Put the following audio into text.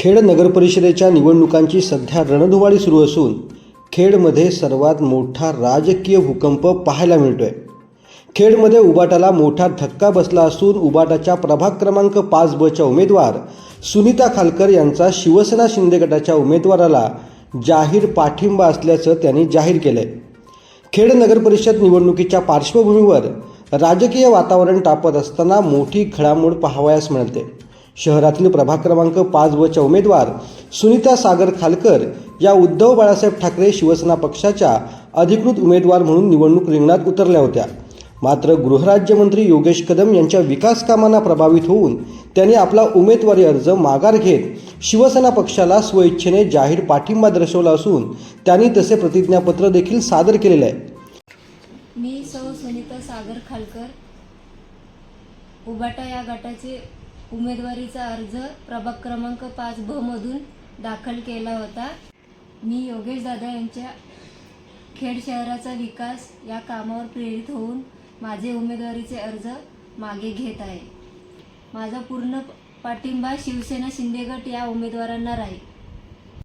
खेड नगरपरिषदेच्या निवडणुकांची सध्या रणधुवाळी सुरू असून खेडमध्ये सर्वात मोठा राजकीय भूकंप पाहायला मिळतोय. खेडमध्ये उबाटाला मोठा धक्का बसला असून उबाटाच्या प्रभाग क्रमांक पाच बच्या उमेदवार सुनीता खालकर यांचा शिवसेना शिंदे गटाच्या उमेदवाराला जाहीर पाठिंबा असल्याचं त्यांनी जाहीर केलंय. खेड नगरपरिषद निवडणुकीच्या पार्श्वभूमीवर राजकीय वातावरण तापत असताना मोठी घडामोड पाहावयास मिळते. शहरातील प्रभाग क्रमांक पाच वच्या उमेदवार सुनीता सागर खालकर या उद्धव बाळासाहेब ठाकरे शिवसेना पक्षाच्या अधिकृत उमेदवार म्हणून निवडणूक रिंगणात उतरल्या होत्या. मात्र गृहराज्यमंत्री योगेश कदम यांच्या विकास कामांना प्रभावित होऊन त्यांनी आपला उमेदवारी अर्ज माघार घेत शिवसेना पक्षाला स्वइच्छेने जाहीर पाठिंबा दर्शवला असून त्यांनी तसे प्रतिज्ञापत्र देखील सादर केलेले आहे. मी सौ सुनीता सागर खालकर. उबाटा या गटाचे उमेदवारीचा अर्ज प्रभाग क्रमांक पाच ब मधून दाखल केला होता. मी योगेश दादा यांच्या खेड शहराचा विकास या कामावर प्रेरित होऊन माझे उमेदवारीचे अर्ज मागे घेत आहे. माझा पूर्ण पाठिंबा शिवसेना शिंदेगट या उमेदवारांना राहील.